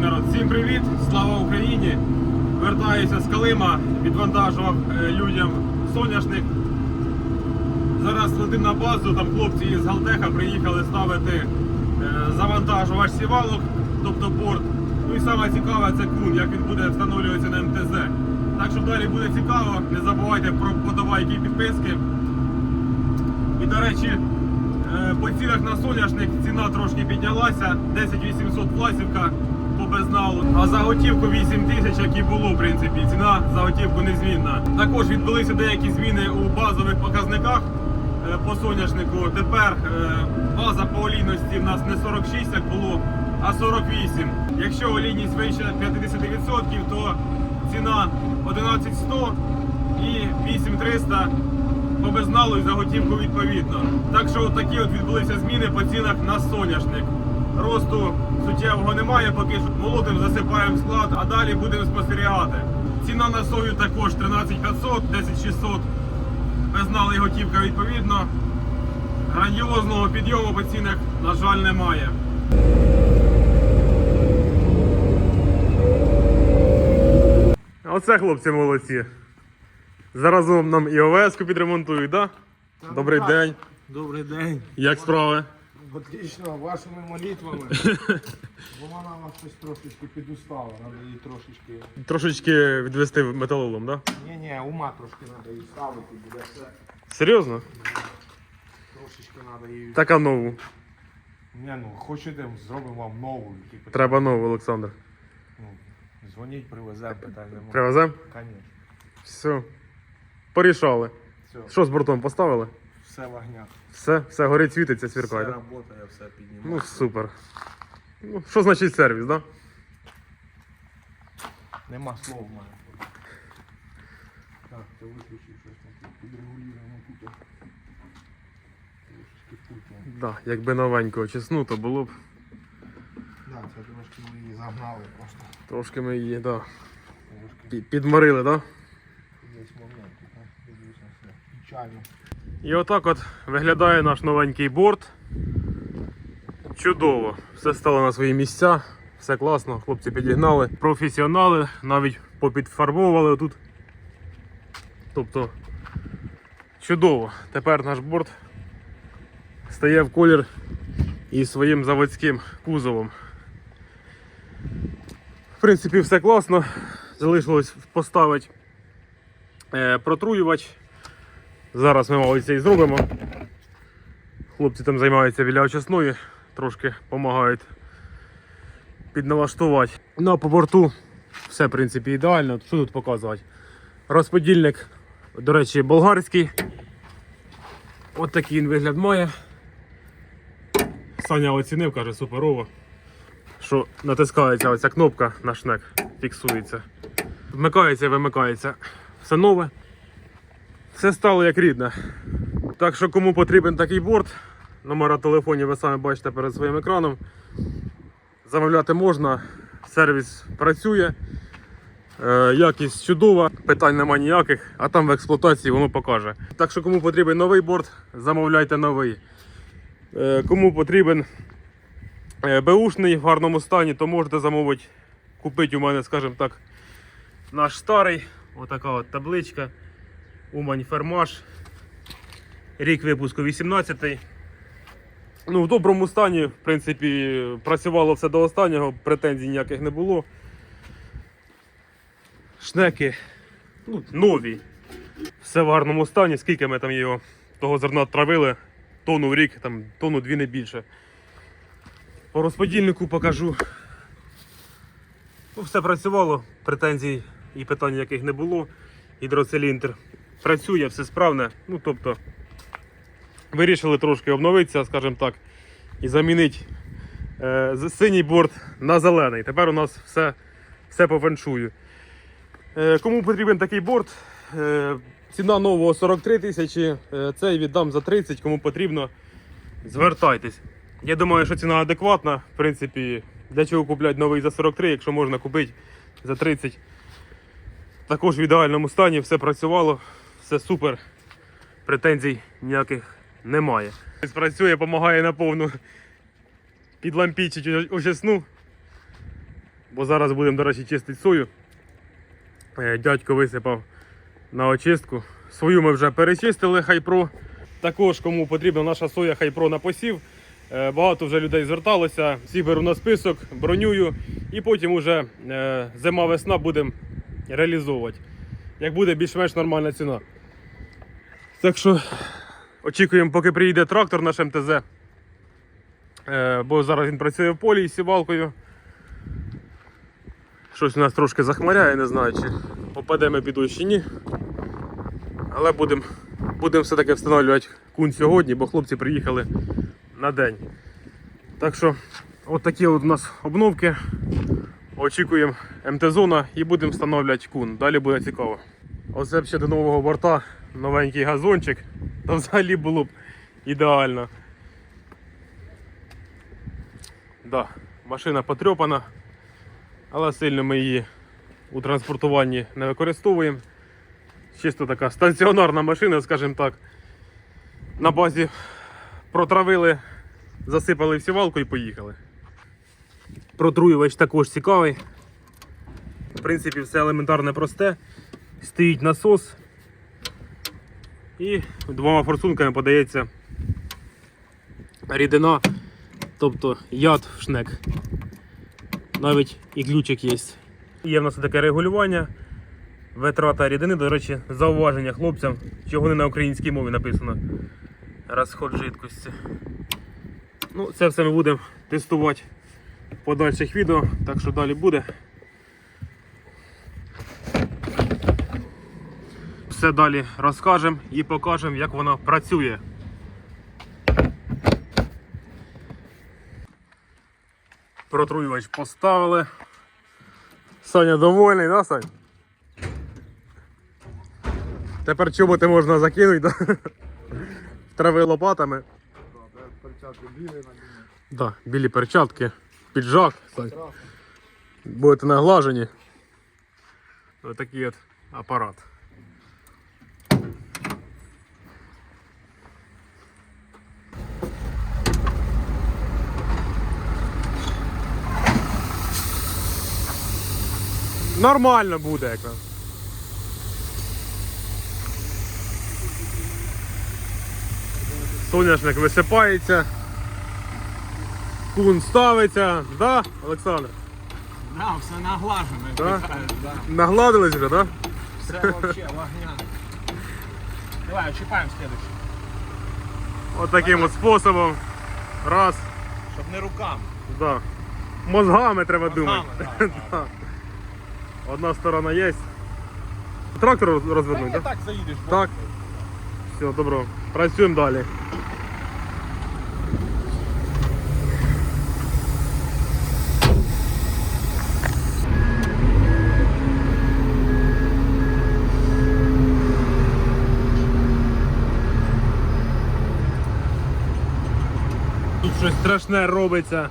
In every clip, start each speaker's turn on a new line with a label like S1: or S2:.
S1: народ, всім привіт! Слава Україні! Вертаюся з Калима, відвантажував е, людям соняшник. Зараз летим на базу, там хлопці із Галтеха приїхали ставити е, завантажувач сівалок, тобто порт. Ну і саме цікаве це кун, як він буде встановлюватися на МТЗ. Так що далі буде цікаво, не забувайте про подобайки і підписки. І до речі, е, по цінах на соняшник ціна трошки піднялася. 10 800 пласівка по безналу. А за готівку 8 тисяч, як і було, в принципі. Ціна за готівку незмінна. Також відбулися деякі зміни у базових показниках е, по соняшнику. Тепер е, база по олійності в нас не 46, як було, а 48. Якщо олійність вище 50%, то ціна 11100 і 8300 по безналу і за готівку відповідно. Так що такі от відбулися зміни по цінах на соняшник. Росту суттєвого немає, поки що молотим засипаємо склад, а далі будемо спостерігати. Ціна на сою також 13500, 10600, безнал і готівка відповідно. Грандіозного підйому по цінах, на жаль, немає. Оце хлопці молодці. Заразом нам і ОВС-ку підремонтують, да? Добрий день.
S2: Добрий день.
S1: Як справи?
S2: Отлично, вашими молитвами. Бо вона у нас щось трошечки підустала, треба її трошечки.
S1: Трошечки відвести металолом, да?
S2: Ні, ні, ума трошки треба її ставити, буде все.
S1: Серйозно?
S2: Трошечки треба її.
S1: Така нову.
S2: Ні, ну хочете, зробимо вам нову. Типу,
S1: Треба нову, Олександр.
S2: ну, дзвоніть, привеземо, питань немає.
S1: Привезем?
S2: Звісно.
S1: Все. Порішали.
S2: Все,
S1: Що з бортом поставили?
S2: Все в огнях.
S1: Все, все горить, світиться,
S2: Все
S1: сверкає. Да?
S2: працює, все піднімає.
S1: Ну супер. Ну, що значить сервіс, да?
S2: Нема слов в мене. Так, ти виключив щось таке. Підрегулюємо тут. Путаємо.
S1: Да, якби новенького чесну, то було б.
S2: Да, це трошки ми її загнали просто.
S1: Трошки ми її, да.
S2: Трошки
S1: пі- Підморили, да?
S2: десь момент. так, дивлюся, все. Печально.
S1: І отак от виглядає наш новенький борт. Чудово. Все стало на свої місця, все класно, хлопці підігнали. Професіонали навіть попідфарбовували тут. Тобто чудово. Тепер наш борт стає в колір із своїм заводським кузовом. В принципі, все класно. Залишилось поставити е, протруювач. Зараз ми, мабуть, це і зробимо. Хлопці там займаються біля очисної, трошки допомагають підналаштувати. Ну а по борту все, в принципі, ідеально. Що тут показувати? Розподільник, до речі, болгарський. От такий він вигляд має. Саня оцінив, каже, суперово. Що натискається оця кнопка на шнек, фіксується. Вмикається і вимикається. Все нове. Все стало як рідне. Так що кому потрібен такий борт, номера телефонів ви самі бачите перед своїм екраном. Замовляти можна, сервіс працює, е, якість чудова, питань нема ніяких, а там в експлуатації воно покаже. Так що кому потрібен новий борт, замовляйте новий. Е, Кому потрібен е, беушний в гарному стані, то можете замовити, купити у мене, скажімо так, наш старий. Отака от табличка. Умань Фермаш. Рік випуску 18-й. Ну, в доброму стані, в принципі, працювало все до останнього, претензій ніяких не було. Шнеки ну, нові. Все в гарному стані, скільки ми там його того зерна травили, тонну в рік, там, тонну дві не більше. По розподільнику покажу. Ну, все працювало, претензій і питань яких не було. Гідроциліндр працює, все справне. Ну, тобто, вирішили трошки обновитися, скажімо так, і замінити е, синій борт на зелений. Тепер у нас все, все по. Е, кому потрібен такий борт? Е, ціна нового 43 тисячі, е, цей віддам за 30, кому потрібно, звертайтесь. Я думаю, що ціна адекватна. В принципі, для чого купляти новий за 43, якщо можна купити за 30. Також в ідеальному стані, все працювало, все супер. Претензій ніяких немає. Працює, допомагає на повну підлампічити очисну. Бо бо зараз будемо, до речі, чистити сою. Е, Дядько висипав на очистку. Свою ми вже перечистили хайпро. Також кому потрібна наша соя хайпро на посів. Е, Багато вже людей зверталося. Всі беру на список, бронюю і потім уже е, зима-весна будемо реалізовувати. Як буде більш-менш нормальна ціна. Так що очікуємо, поки приїде трактор наш МТЗ. Е, Бо зараз він працює в полі із сівалкою. Щось у нас трошки захмаряє, не знаю, чи попадемо під чи ні. Але будемо будем все-таки встановлювати кун сьогодні, бо хлопці приїхали на день. Так що, от такі от у нас обновки. Очікуємо МТ-зона і будемо встановлювати кун. Далі буде цікаво. Оце б ще до нового борта новенький газончик. То взагалі було б ідеально. Да, машина потрьопана, але сильно ми її у транспортуванні не використовуємо. Чисто така станціонарна машина, скажімо так. На базі протравили, засипали в сівалку і поїхали. Протруювач також цікавий. В принципі, все елементарне просте. Стоїть насос і двома форсунками подається рідина, тобто яд в шнек. Навіть і ключик є. Є в нас таке регулювання. Витрата рідини, до речі, зауваження хлопцям, чого не на українській мові написано. Розход жидкості. Ну, це все ми будемо тестувати в подальших відео, так що далі буде. Все далі розкажемо і покажемо, як воно працює. Протруювач поставили. Саня довольний, да, Сань? Тепер чоботи можна закинути, да? Трави лопатами.
S2: Білі.
S1: Да, білі перчатки, піджак. Сань. Будете наглажені. Ось такий от апарат. Нормально буде якраз. Соняшник висипається. Кун ставиться, да, Олександр?
S3: Да, все наглажено.
S1: Да?
S3: Да.
S1: Нагладились вже, да?
S3: Все вообще вогня. Давай, чіпаємо следующий.
S1: От таким от способом. Раз,
S3: Щоб не руками.
S1: да. Мозгами треба думати.
S3: Да, да.
S1: Да. Одна сторона є. Трактор роз-
S3: Та
S1: розвернуть,
S3: ні,
S1: так?
S3: так заїдеш.
S1: Так. Все, добро. Працюємо далі. Тут щось страшне робиться.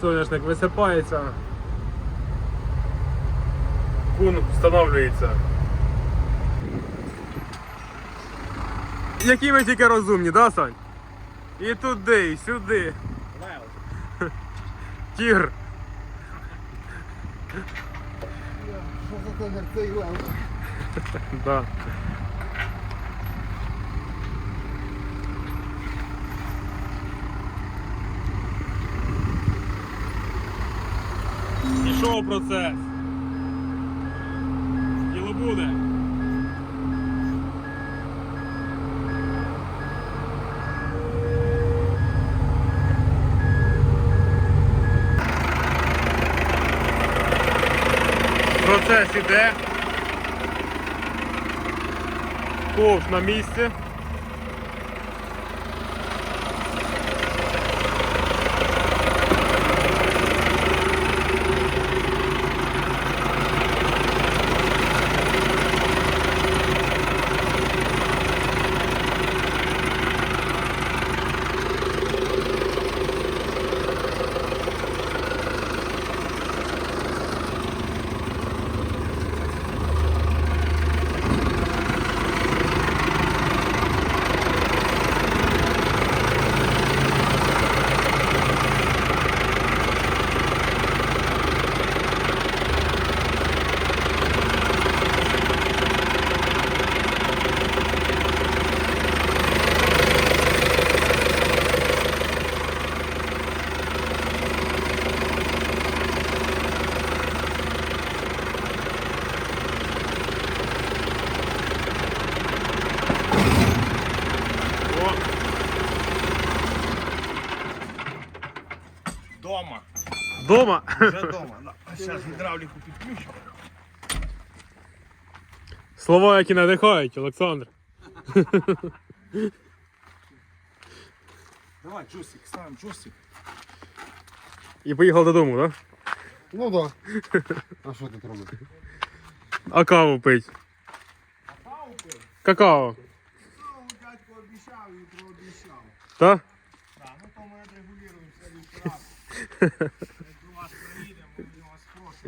S1: Соняшник висипається. Кун встановлюється. Які ви тільки розумні, да, Сань? І туди, і сюди.
S3: От.
S1: Тігр.
S2: Що за тигр цей лев?
S1: Да. Пішов процес. Буде. Процес іде. Ковш на місці. Дома?
S2: Вже вдома, да. Зараз гідравліку підключимо.
S1: Слова, які надихають, Олександр.
S2: Давай, джойстик, ставимо джойстик.
S1: І поїхав додому, так?
S4: Ну да. А що тут робити?
S1: А каву пить. Какао.
S2: Ну, дядько обіцяв і прообіцяв.
S1: Та?
S2: Так, ну то ми відрегулюємо в следующий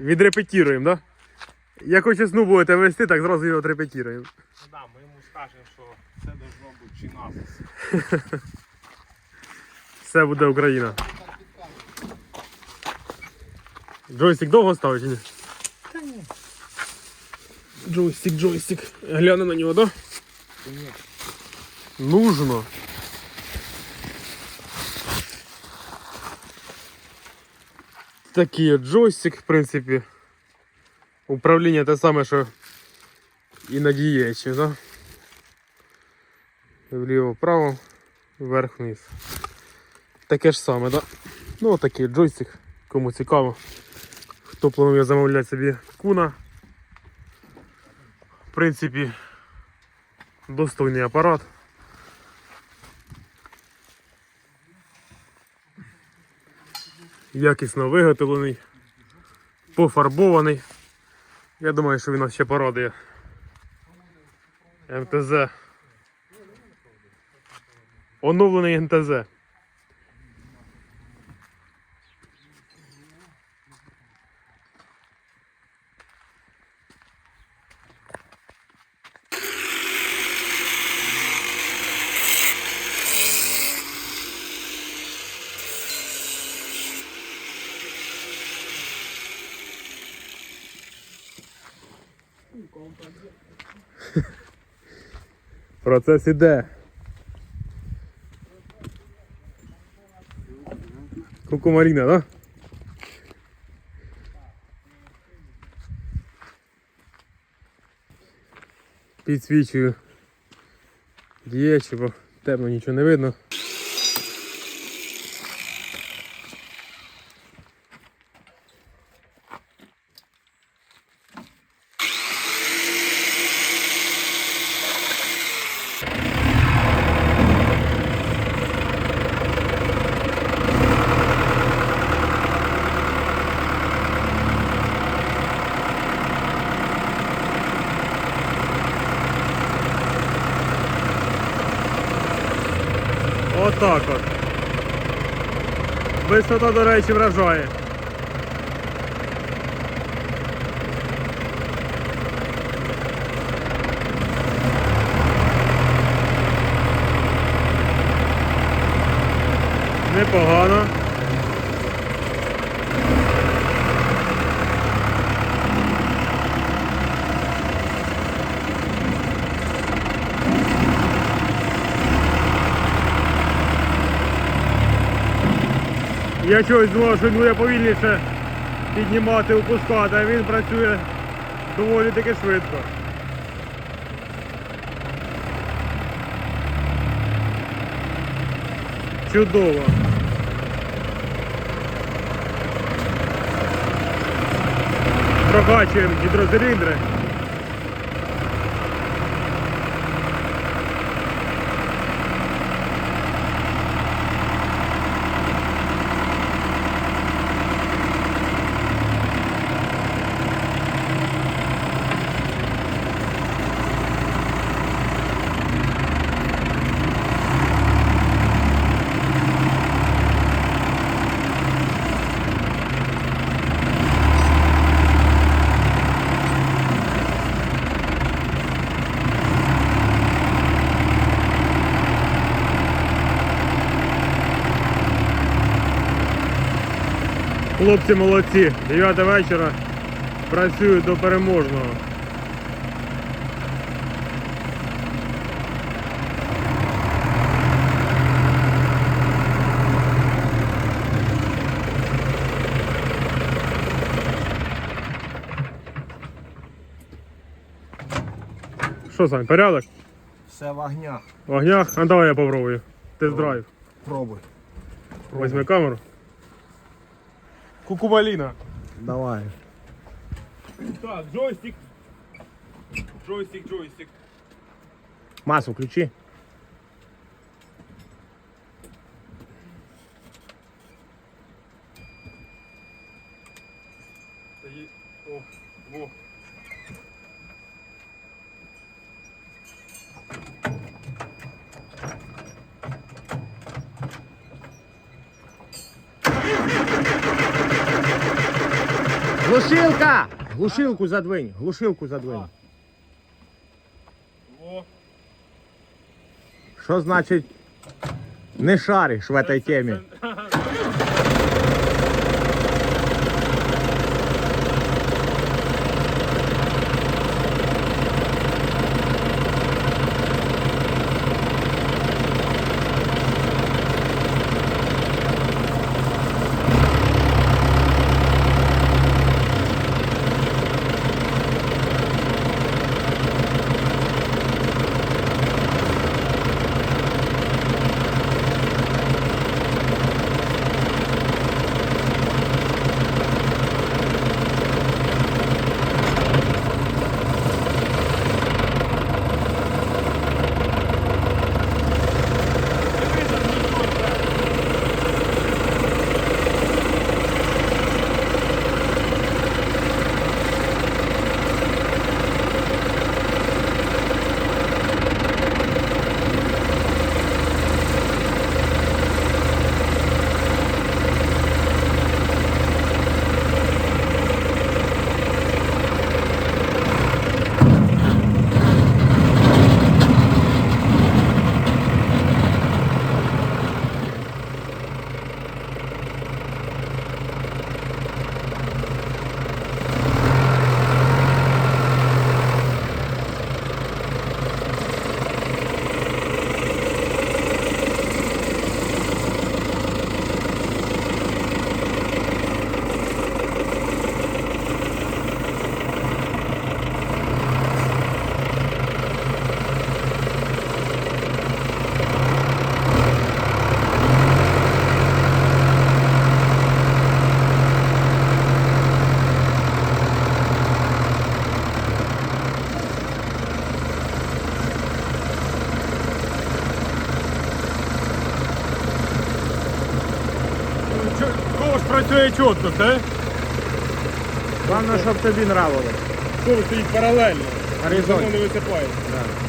S1: Відрепетіруємо, так? Да? Як весну будете вести, так зразу його отрепетіруємо.
S2: Ну да, ми йому скажемо, що це должно бути чи нас.
S1: Все буде Україна. Джойстик довго ставить чи ні? Джойстик, джойстик. Гляну на нього, да? Нужно. Такий джойстик, в принципі. Управління те саме, що і на дієчі, да? Вліво-вправо, вверх-вниз. Таке ж саме, да? Ну, отакий джойстик, кому цікаво. Хто планує замовляти собі куна. В принципі, достойний апарат. Якісно виготовлений, пофарбований. Я думаю, що він нас ще порадує. МТЗ. Оновлений МТЗ. Процес іде. Кукумаріна, да? Підсвічую дієчі, бо темно нічого не видно. Отак от. Висота, до речі, вражає. Непогано. Я чогось думав, що буде повільніше піднімати, опускати, а він працює доволі таки швидко. Чудово. Прокачуємо гідроциліндри. Хлопці молодці. 9 вечора. Працюють до переможного. Що, Сань, порядок?
S2: Все в огнях.
S1: В огнях? А давай я попробую. Тест-драйв.
S2: Пробуй.
S1: Возьми камеру. Кукумаліна.
S5: Давай.
S1: Так, джойстик. Джойстик, джойстик.
S5: Масло включи.
S1: Та є- О, во.
S5: Глушилка! Глушилку задвинь, глушилку задвинь. Що значить не шариш в этой темі?
S1: Працює чітко, це?
S5: Головне, щоб тобі нравилось.
S1: Ковш стоїть паралельно.
S5: Горизонт.
S1: Воно не висипає. Це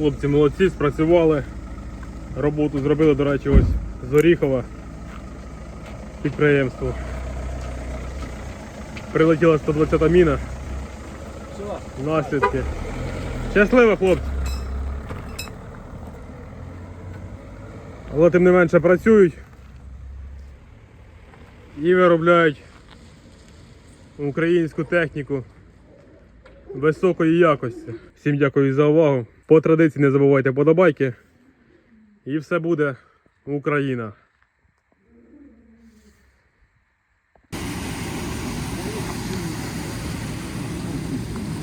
S1: Хлопці молодці, спрацювали. Роботу зробили, до речі, ось з Оріхова підприємство. Прилетіла 120-та міна. Наслідки. Щасливо, хлопці! Але тим не менше працюють і виробляють українську техніку високої якості. Всім дякую за увагу. По традиції не забувайте подобайки. І все буде Україна.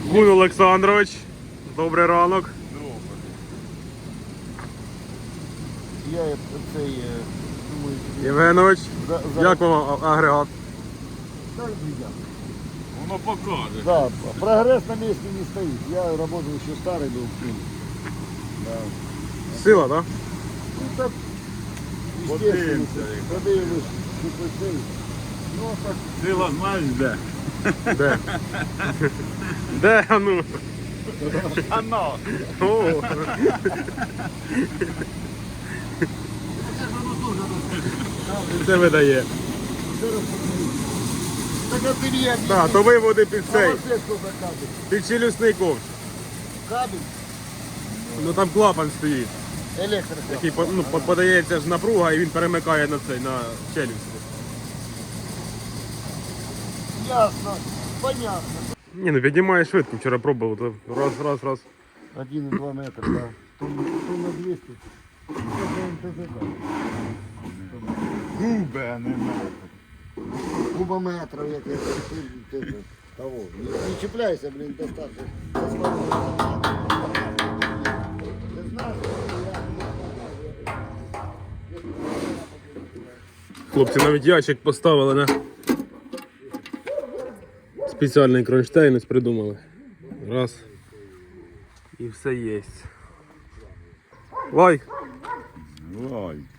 S1: Гун Олександрович, добрий ранок.
S4: Я цей е, думаю,
S1: Євгенович,
S4: за, за...
S1: як вам а- агрегат?
S4: Так.
S1: Воно покаже.
S4: Да, прогресс на месте не стоит. Я работал еще старый был. Да.
S1: Сила, так?
S4: Ну так, естественно, подивились, що цей. Ну, так,
S2: Сила знаєш де?
S1: Да? Де? Де, а ну?
S2: Ано!
S1: О, це видає.
S4: так а не.
S1: Так, то виводи під цей,
S4: за кабель?
S1: під челюсний ковш.
S4: Кабель?
S1: Ну там клапан стоїть,
S4: Электрокабель.
S1: який по- ну, по- подається ж напруга і він перемикає на цей, на челюсть.
S4: Ясно. Понятно.
S1: Ні, ну піднімає швидко, вчора пробував, то раз, раз, раз.
S4: 1,2 метра, да. Тонна, тонна 200. Это МТЗ, да.
S2: Губи, а не метр.
S4: кубометров, я тебе ты, ты, того. Не, не чепляйся, блин, достаточно.
S1: Хлопці навіть ящик поставили на спеціальний кронштейнець придумали. Раз. І все є. Лайк.
S2: Лайк.